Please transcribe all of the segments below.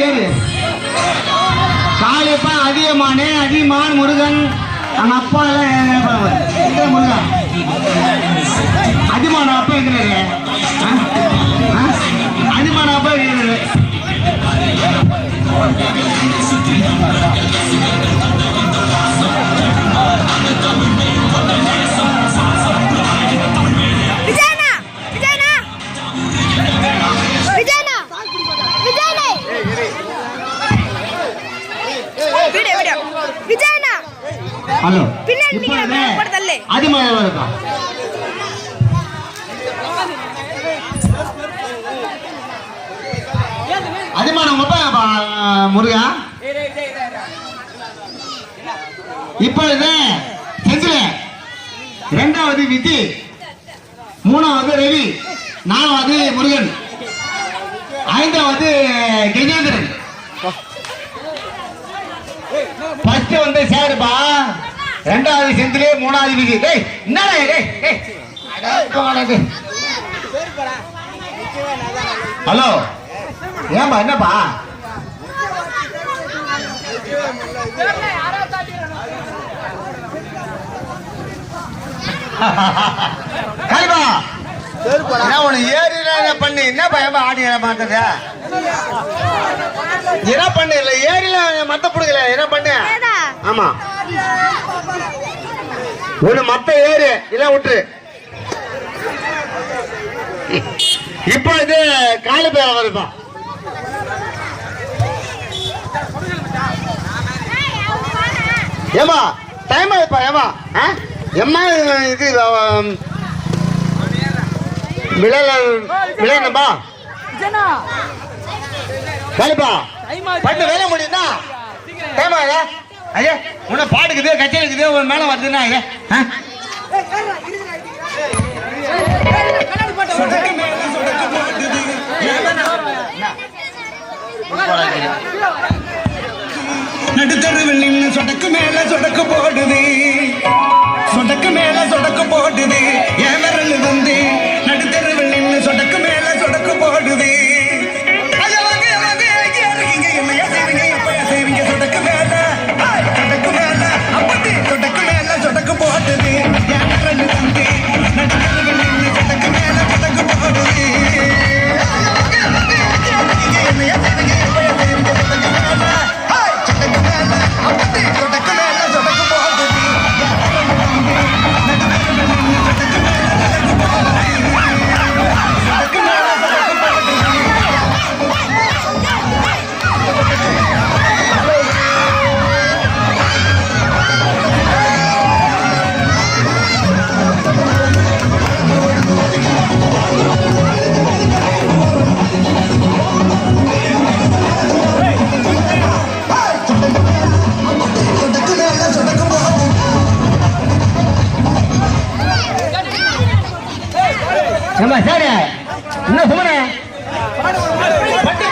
ஏறு காளிப்பா அதிகமானே அதிகமான் முருகன். அவங்க அப்பா எல்லாம் என்ன பண்ணுவார் எங்க முருகன் அதிகமான அப்பா இருக்கிறாரு. அதிமான அப்பா இருக்கிறாரு. ஹலோ. இப்பொழுது. அதிகமாக இருக்கும் அதிகமான அப்பா முருகா? இப்பொழுது செஞ்சில இரண்டாவது விதி மூணாவது ரவி நாலாவது முருகன் ஐந்தாவது கஜேந்திரன். ஃபர்ஸ்ட் வந்து சேருப்பா. ரெண்டாவது செந்திலே மூணாவது விதி டேய் என்னடா? டேய் டேய். ஹலோ ஏன்பா என்னப்பா காளிபா என்ன உன ஏறி என்ன பயமா? ஆடி மாத்தது என்ன பண்ணு இல்ல ஏறில மத்த புடுங்கல என்ன பண்ணு. ஆமா. ஒண்ணு மத்த ஏறு இல்ல விட்டுரு. இப்போ இது காலி பேர் வருதான் ஏமா டைம் ஆயிப்பா ஏமா? எம்மா இது ஆம், விளையாட விளையாடணும்பா. காலிப்பா பண்ணு வேலை முடியுதா ஐயா உன்ன பாட்டுக்குது கச்சேரி இருக்குது உன் மேல வருதுன்னா ஐயா? நடுத்தருவில் நின்று சொடக்கு மேல சொடக்கு போடுது. சொடக்கு மேல சொடக்கு போடுது. என் ஏம்மா சரி என்ன சுமனே வண்டி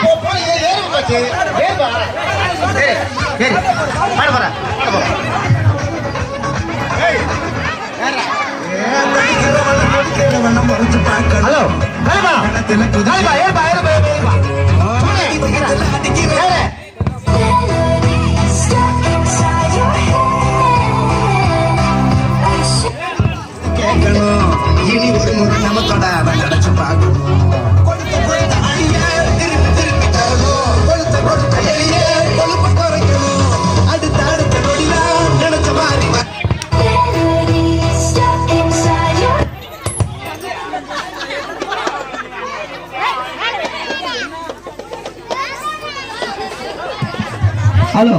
ஹலோ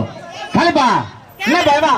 காலிப்பா என்ன பயமா